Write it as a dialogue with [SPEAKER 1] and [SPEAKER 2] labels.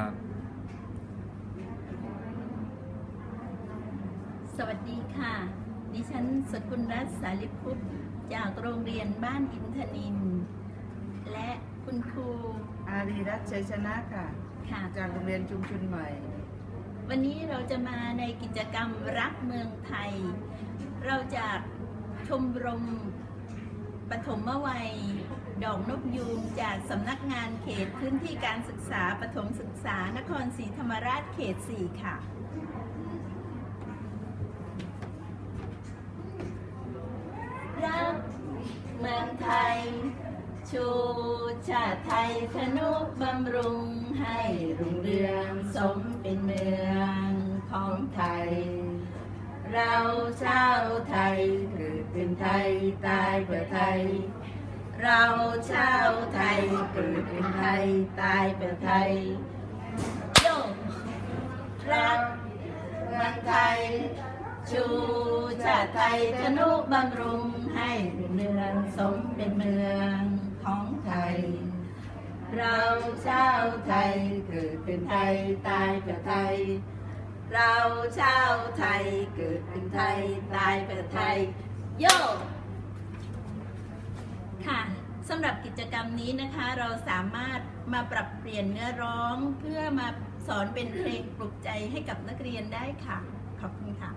[SPEAKER 1] ครับ
[SPEAKER 2] สวัสดีค่ะ ดิฉันสกุลรัตน์สาลิพุทธจากโรงเรียนบ้านอินทนิน และคุณครู
[SPEAKER 3] อารีรัตน์ชัยชนะค่ะ
[SPEAKER 2] ค่ะ
[SPEAKER 3] จากโรงเรียนชุมชนใหม่
[SPEAKER 2] วันนี้เราจะมาในกิจกรรมรักเมืองไทย เราจากชมรม ปฐมวัย ดอกนกยูงจากสำนักงานเขตพื้นที่การศึกษาปฐมศึกษานครศรีธรรมราชเขต 4 ค่ะรักเมืองไทย ชูชาติไทยธนุบำรุงให้รุ่งเรืองสมเป็นเมืองของไทย เราชาวไทยเกิด เป็นไทยตายเพื่อไทย เราชาวไทยเกิดเป็นไทยตายเพื่อไทยโยรักเมืองไทย ชูชาติไทยธนุบำรุงให้รุ่งเรืองสมเป็นเมืองของไทย เราชาวไทยเกิดเป็นไทยตายเพื่อไทยเราชาวไทยเกิดเป็นไทยตายเพื่อไทย โยค่ะสำหรับกิจกรรมนี้นะคะเราสามารถมาปรับเปลี่ยนเนื้อร้องเพื่อมาสอนเป็นเพลงปลุกใจให้กับนักเรียนได้ค่ะ ขอบคุณค่ะ